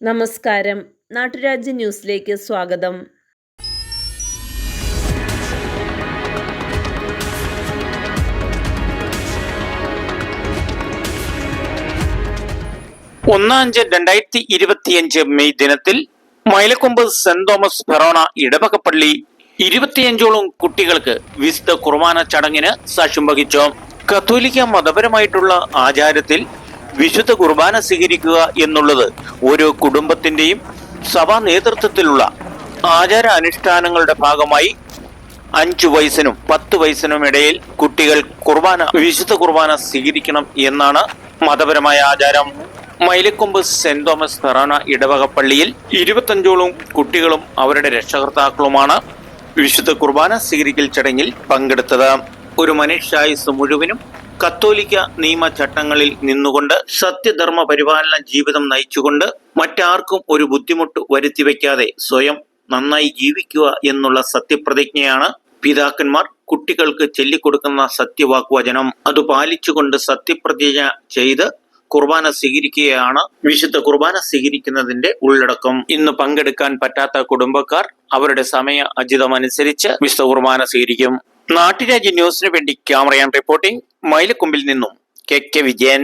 നമസ്കാരം. നാട്ടുരാജ്യ ന്യൂസിലേക്ക് സ്വാഗതം. ഒന്നാം അഞ്ച് രണ്ടായിരത്തി ഇരുപത്തിയഞ്ച് മെയ് ദിനത്തിൽ മൈലക്കൊമ്പ് സെന്റ് തോമസ് ഫെറോണ ഇടവകപ്പള്ളി ഇരുപത്തിയഞ്ചോളം കുട്ടികൾക്ക് വിശുദ്ധ കുർബാന ചടങ്ങിന് സാക്ഷ്യം വഹിച്ചു. കത്തോലിക്ക മതപരമായിട്ടുള്ള ആചാരത്തിൽ വിശുദ്ധ കുർബാന സ്വീകരിക്കുക എന്നുള്ളത് ഓരോ കുടുംബത്തിന്റെയും സഭാ നേതൃത്വത്തിലുള്ള ആചാര അനുഷ്ഠാനങ്ങളുടെ ഭാഗമായി അഞ്ചു വയസ്സിനും പത്ത് വയസ്സിനും ഇടയിൽ കുട്ടികൾ കുർബാന വിശുദ്ധ കുർബാന സ്വീകരിക്കണം എന്നാണ് മതപരമായ ആചാരം. മൈലക്കൊമ്പ് സെന്റ് തോമസ് ഫെറാന ഇടവക പള്ളിയിൽ ഇരുപത്തഞ്ചോളം കുട്ടികളും അവരുടെ രക്ഷകർത്താക്കളുമാണ് വിശുദ്ധ കുർബാന സ്വീകരിക്കൽ ചടങ്ങിൽ പങ്കെടുത്തത്. ഒരു മനുഷ്യായുസ് മുഴുവനും കത്തോലിക്ക നിയമചട്ടങ്ങളിൽ നിന്നുകൊണ്ട് സത്യധർമ്മ പരിപാലന ജീവിതം നയിച്ചുകൊണ്ട് മറ്റാർക്കും ഒരു ബുദ്ധിമുട്ട് വരുത്തിവെക്കാതെ സ്വയം നന്നായി ജീവിക്കുക എന്നുള്ള സത്യപ്രതിജ്ഞയാണ് പിതാക്കന്മാർ കുട്ടികൾക്ക് ചൊല്ലിക്കൊടുക്കുന്ന സത്യവാക്വചനം. അത് പാലിച്ചുകൊണ്ട് സത്യപ്രതിജ്ഞ ചെയ്ത് കുർബാന സ്വീകരിക്കുകയാണ് വിശുദ്ധ കുർബാന സ്വീകരിക്കുന്നതിന്റെ ഉള്ളടക്കം. ഇന്ന് പങ്കെടുക്കാൻ പറ്റാത്ത കുടുംബക്കാർ അവരുടെ സമയ അജിതമനുസരിച്ച് വിശുദ്ധ കുർബാന സ്വീകരിക്കും. നാട്ടുരാജ്യ ന്യൂസിനു വേണ്ടി ക്യാമറയാൻ റിപ്പോർട്ടിംഗ് മൈലക്കുമ്പിൽ നിന്നും കെ കെ വിജയൻ